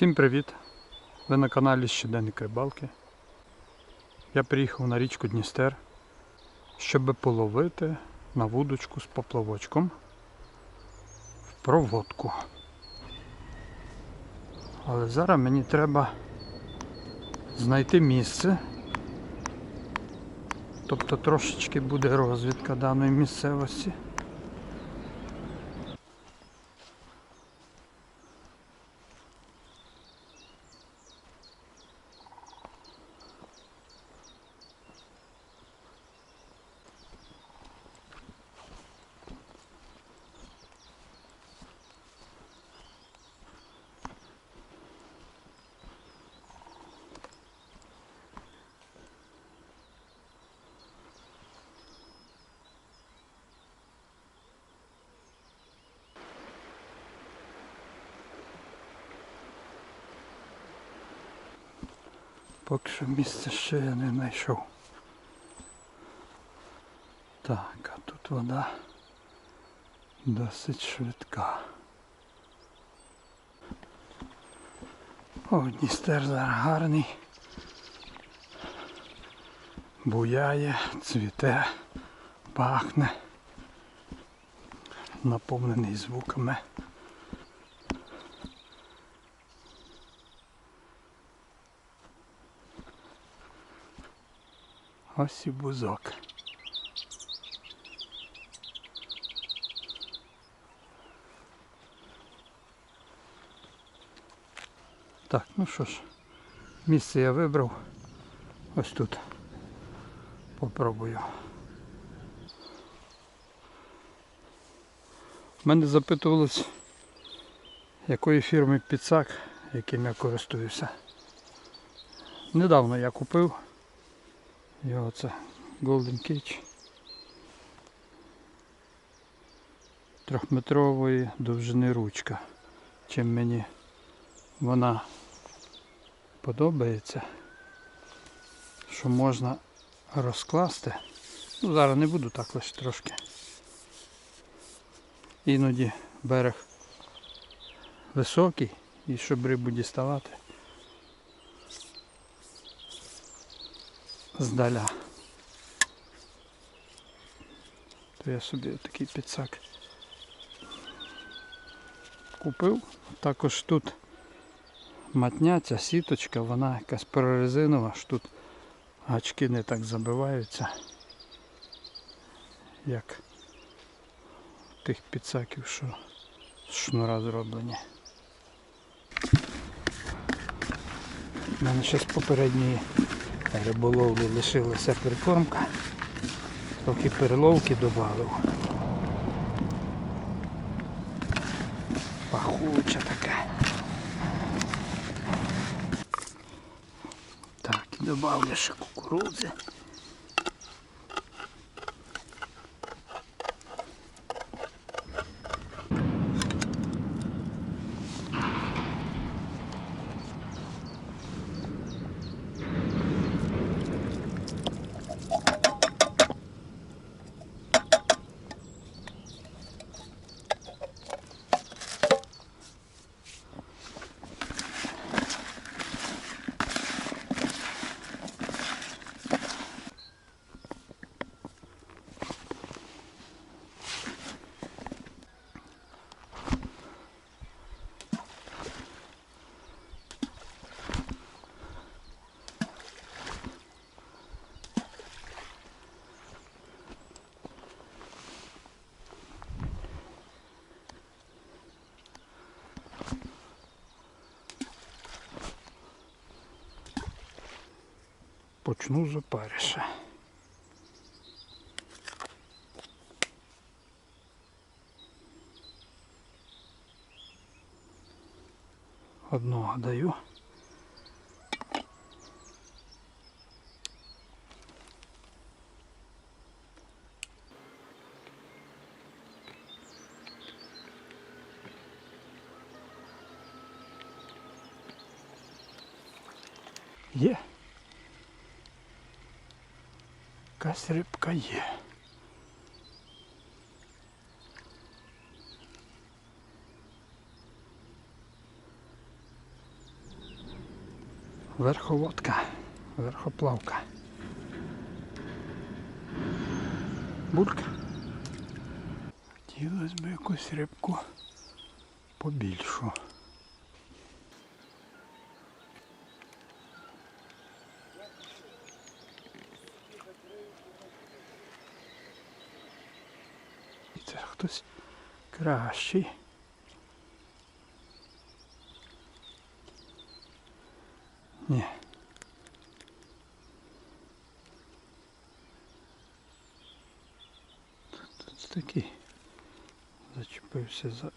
Всім привіт! Ви на каналі Щоденник Рибалки. Я приїхав на річку Дністер, щоб половити на вудочку з поплавочком в проводку. Але зараз мені треба знайти місце. Тобто трошечки буде розвідка даної місцевості. Поки що місце ще я не знайшов. Так, а тут вода досить швидка. О, Дністер зараз гарний. Буяє, цвіте, пахне, наповнений звуками. Ось і бузок. Так, ну що ж, місце я вибрав. Ось тут. Попробую. Мене запитувалось, якої фірми підсак, яким я користуюся. Недавно я купив. Його це Golden Cage. Трьохметрової довжини ручка. Чим мені вона подобається, що можна розкласти. Ну, зараз не буду так лише трошки. Іноді берег високий і щоб рибу діставати. Здаля. То я собі такий підсак купив. Також тут матня, ця сіточка, вона якась прорезинова, аж тут гачки не так забиваються, як тих підсаків, що з шнура зроблені. У мене ще з попередньої риболовлі лишилася прикормка. Трохи переловки додав. Пахуча така. Так, додав ще кукурудзи. Почну з опариша. Одного даю. Є. Якась рибка є. Верховодка, верхоплавка. Булька. Хотілося б якусь рибку побільшу. І це хтось кращий. Ні. Тут, такий зачепився за.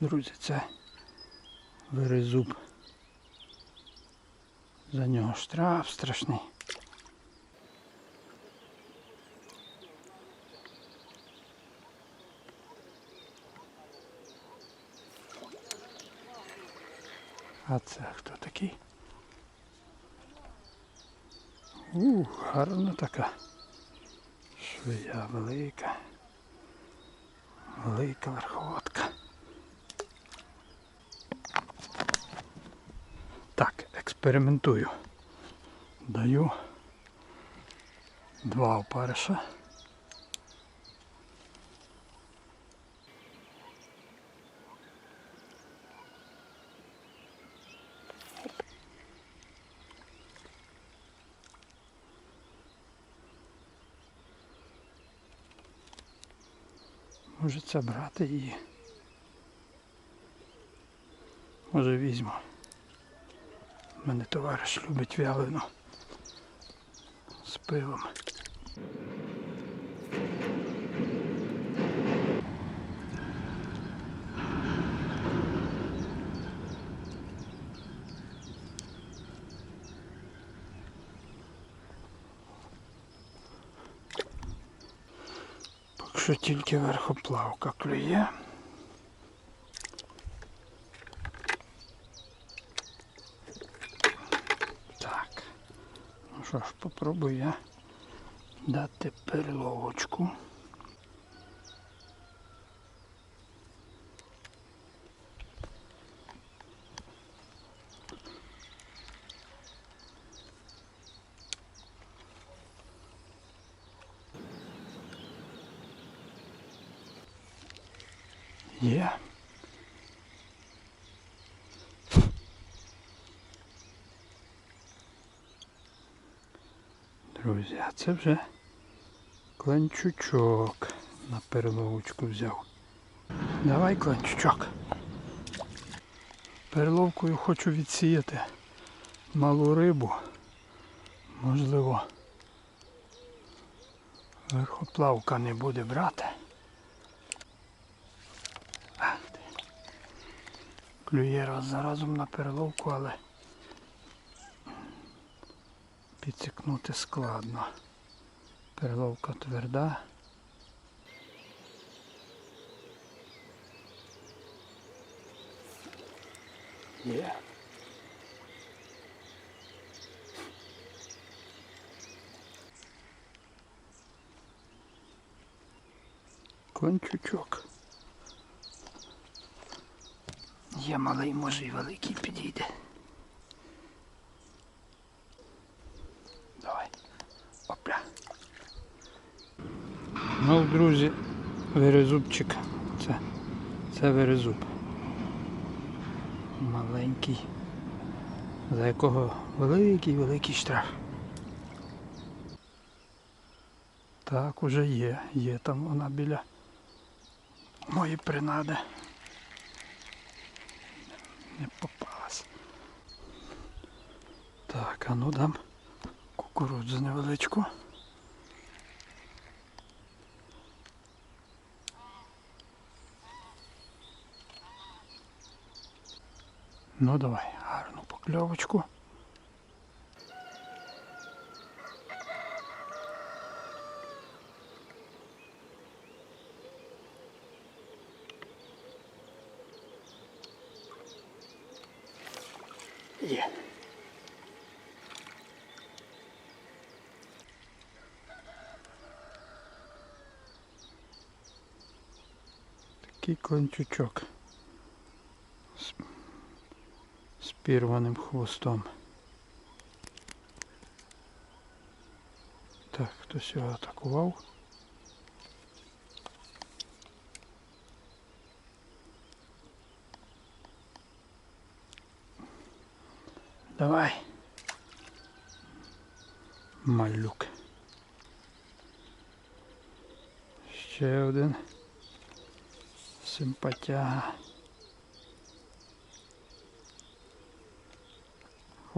Друзі, це вирезуб. За нього штраф страшний. А це хто такий? У, гарна така. Швия велика. Велика верховодка. Так, експериментую. Даю два опариша. Може це брати і може візьму. Мене товариш любить вялину з пивом. Що тільки верхоплавка клює. Так. Ну що ж, попробую я дати перловочку. Є. Друзі, а це вже кланчучок на перловочку взяв. Давай кланчучок. Перловкою хочу відсіяти малу рибу. Можливо, верхоплавка не буде брати. Клює раз за разом на перловку, але підсікнути складно. Перловка тверда. Є. Кончучок. Є малий, може і великий підійде. Давай. Опля. Ну, друзі, верезубчик. Це, це верезуб. Маленький. За якого великий великий штраф. Так, уже є. Є там вона біля мої принади. Не попалась. Так, а ну дам кукурудзу невеличку. Ну давай, гарну покльовочку. Є. такий кончучок з пірваним хвостом. Так, хтось його атакував. Давай. Малюк. Ще один. Симпатяга.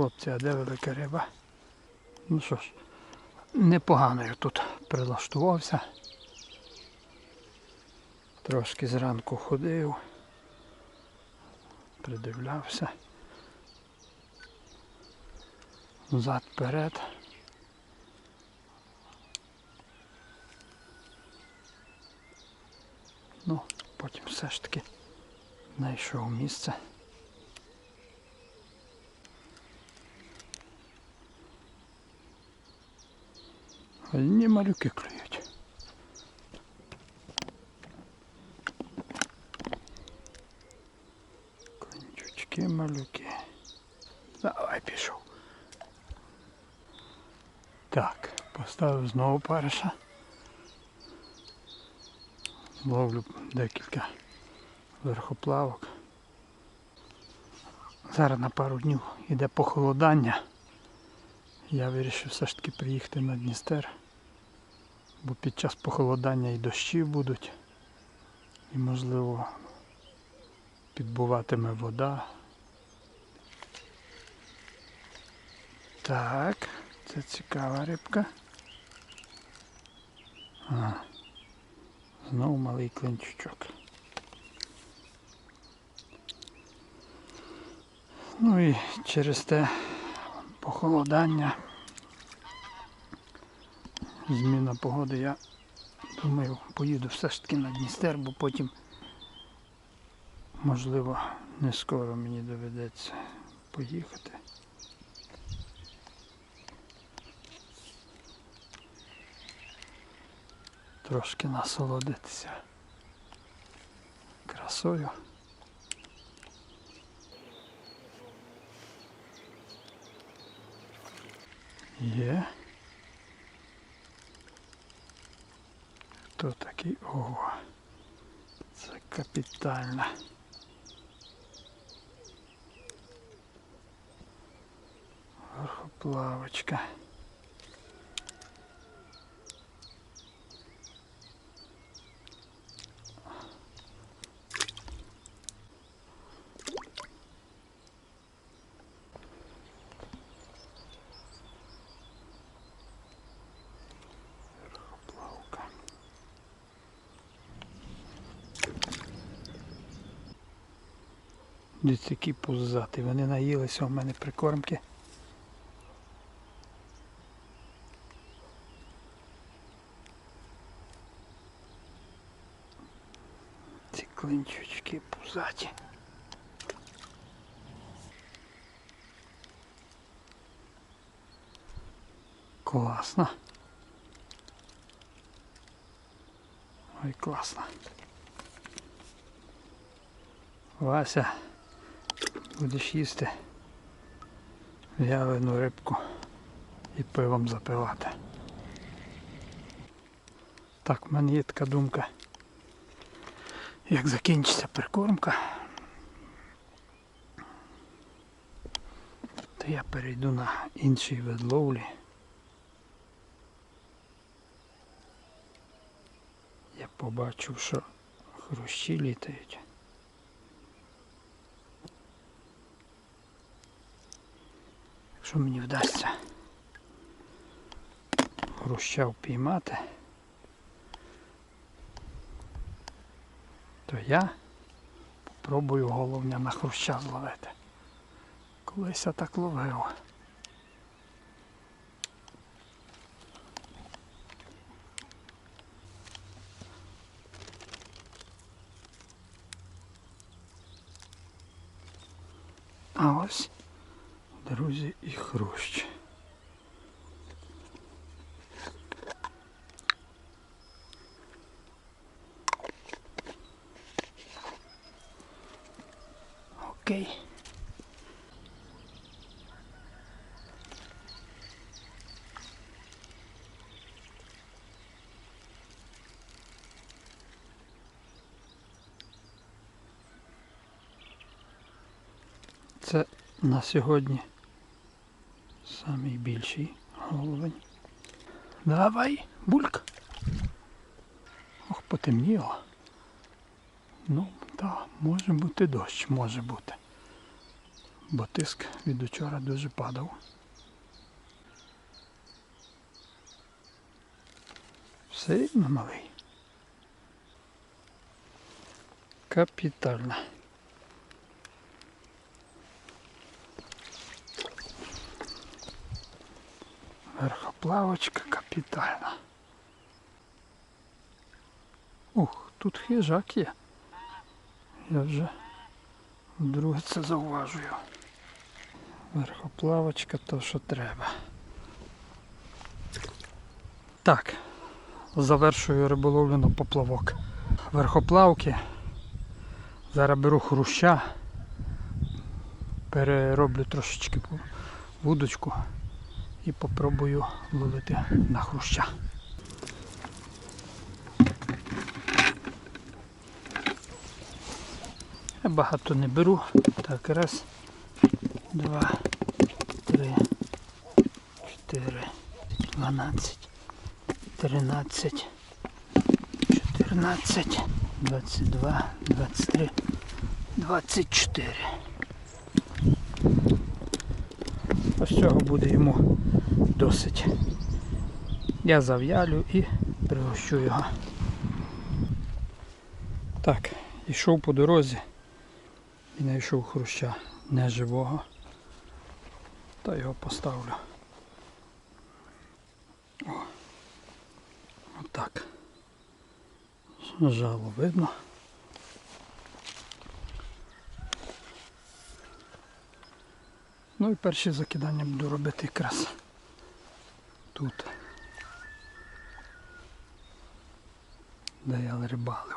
Хлопці, а де велика риба? Ну що ж, непогано я тут прилаштувався. Трошки зранку ходив, придивлявся. Взад вперед. Ну, потім все ж таки знайшов місце. Одні малюки клюють. Кончучки малюки. Давай пішов. Так, поставив знову париша. Ловлю декілька верхоплавок. Зараз на пару днів йде похолодання. Я вирішив все ж таки приїхати на Дністер, бо під час похолодання і дощі будуть, і можливо підбуватиме вода. Так, це цікава рибка. А, знову малий клинчучок. Ну і через те похолодання, зміна погоди, я думаю, поїду все ж таки на Дністер, бо потім, можливо, не скоро мені доведеться поїхати. Трошки насолодитися красою. Є. Хто такий? Ого. Це капітально. Верхоплавочка. Дивіться, які пузати. Вони наїлися у мене прикормки. Ці клинчучки пузаті. Класно. Ой, класно. Вася, будеш їсти вялену рибку і пивом запивати. Так, в мене є така думка. Як закінчиться прикормка, то я перейду на інший вид ловлі. Я побачив, що хрущі літають. Якщо мені вдасться хруща впіймати, то я попробую головня на хруща зловити. Колись я так ловив. А ось, друзі, і хрущ. такий. Це на сьогодні самий більший головень. Давай, бульк. Ох, потемніло. Ну, так, може бути дощ, може бути. Бо тиск від учора дуже падав. Все рівно малий. Капітально. Верхоплавочка капітальна. Ух, тут хижак є. Я вже вдруге це зауважую. Верхоплавочка то, що треба. Так, завершую риболовлю на поплавок. Верхоплавки. Зараз беру хруща, перероблю трошечки вудочку і попробую ловити на хруща. Я багато не беру. Так, раз, два, три, чотири, дванадцять, тринадцять, чотирнадцять, двадцять два, двадцять три, двадцять чотири. Ось цього буде йому досить. Я зав'ялю і пригощу його. Так, йшов по дорозі і знайшов хруща неживого. Та його поставлю. О, отак. Жало видно. Ну і перші закидання буду робити якраз тут. Де я рибалив.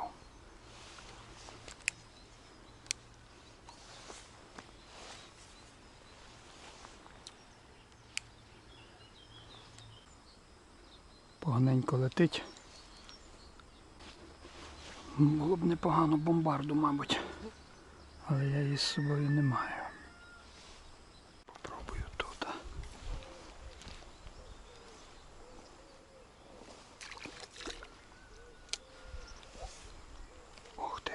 Поганенько летить. Було б непогано бомбарду, мабуть. Але я її з собою не маю. Попробую тут. Ух ти.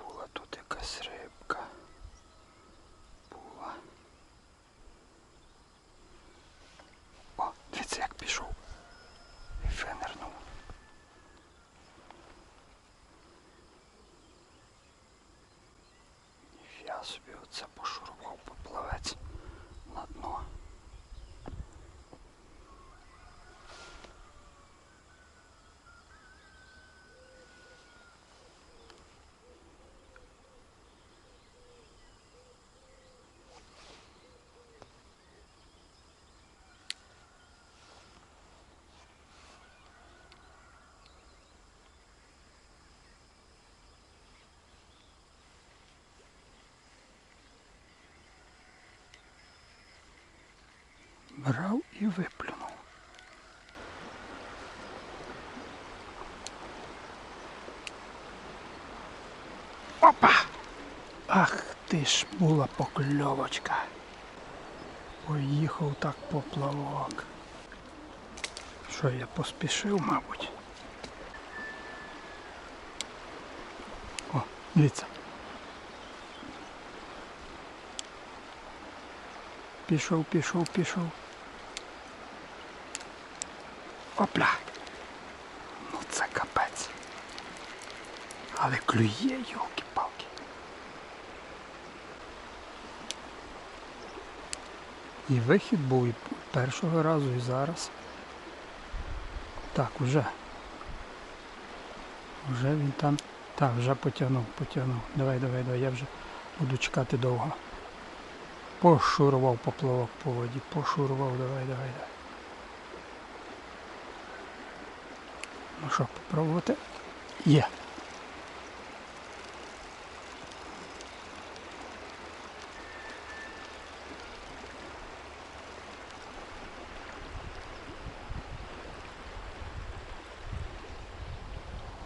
Була тут якась рибка. Була. О, дивіться як пішов. І фенернув. Я собі оце пошурував поплавець на дно. Брав і виплюнув. Опа! Ах ти ж була покльовочка. Поїхав так поплавок. Що я поспішив, мабуть. О, дивіться. Пішов, пішов, пішов. Опля. Ну це капець. Але клює, йолки-палки. І вихід був і першого разу, і зараз. Так, уже. Вже він там. Так, вже потягнув, потягнув. Давай, давай, давай, я вже буду чекати довго. Пошурував поплавок по воді, пошурував, давай, давай, давай. Ну що, попробувати? Є.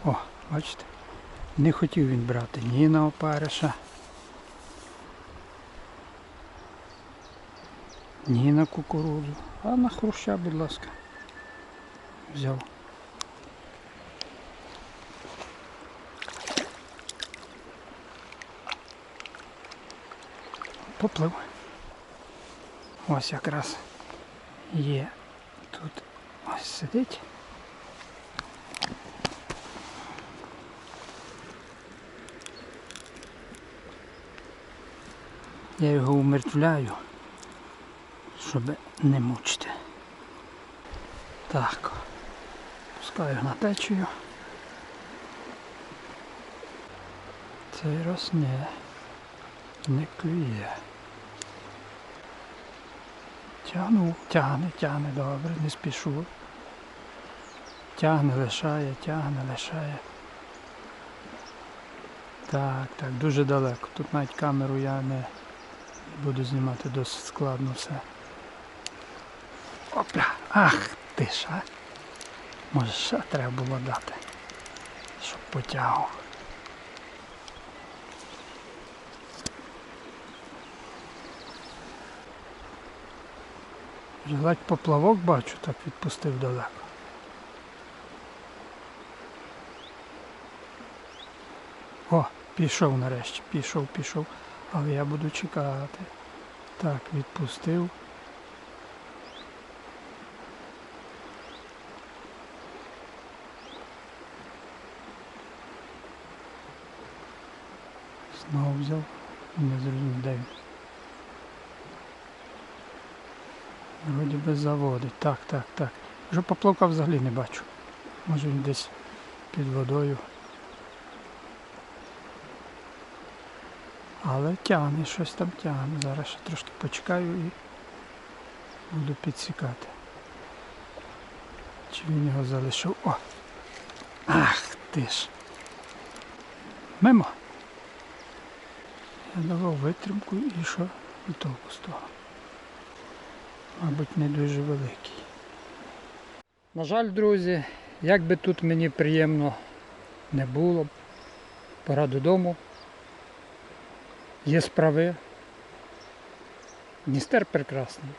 О, бачите, не хотів він брати ні на опариша, ні на кукурузу, а на хруща, будь ласка, взяв. Поплив. Ось якраз є тут ось сидить. Я його умертвляю, щоб не мучити. Так, пускаю на течію. Цей раз не, не клює. Тягну, тягне, тягне, добре, не спішу. Тягне, лишає, тягне, лишає. Так, так, дуже далеко. Тут навіть камеру я не буду знімати досить складно все. Опля! Ах ти ж, а! Може ще треба було дати, щоб потягав. Ледь поплавок бачу, так відпустив далеко. О, пішов нарешті, пішов, пішов. Але я буду чекати. Так, відпустив. Знову взяв. Не зрозумів, де він. Вроді би заводить. Так, так, так. Вже поплавка взагалі не бачу. Може він десь під водою. Але тягне, щось там тягне. Зараз ще трошки почекаю і буду підсікати. Чи він його залишив? О! Ах ти ж! Мимо! Я давав витримку і що і толку з того. Мабуть, не дуже великий. На жаль, друзі, як би тут мені приємно не було, пора додому. Є справи. Дністер прекрасний.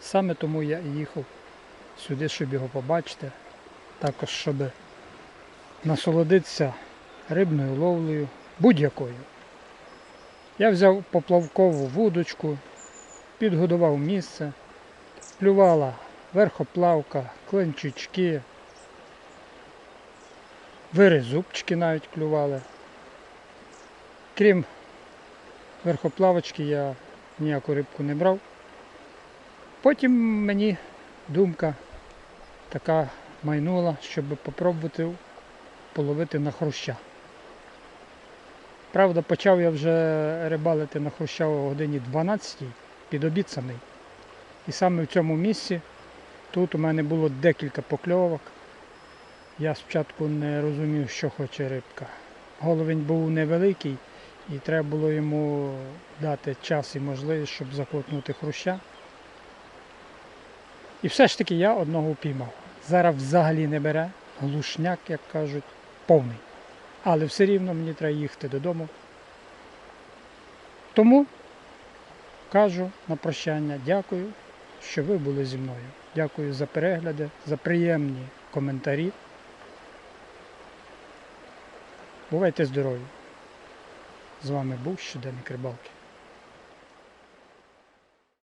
Саме тому я і їхав сюди, щоб його побачити. Також, щоб насолодитися рибною ловлею, будь-якою. Я взяв поплавкову вудочку, підгодував місце, плювала верхоплавка, клинчучки, виризубчики навіть клювали. Крім верхоплавочки я ніяку рибку не брав. Потім мені думка така майнула, щоб попробувати половити на хруща. Правда, почав я вже рибалити на хруща о годині 12 під обід. І саме в цьому місці тут у мене було декілька покльовок. Я спочатку не розумів, що хоче рибка. Головень був невеликий і треба було йому дати час і можливість, щоб закотнути хруща. І все ж таки я одного впіймав. Зараз взагалі не бере, глушняк, як кажуть, повний. Але все рівно мені треба їхати додому. Тому кажу на прощання, дякую, що ви були зі мною. Дякую за перегляди, за приємні коментарі. Бувайте здорові! З вами був щоденник рибалки.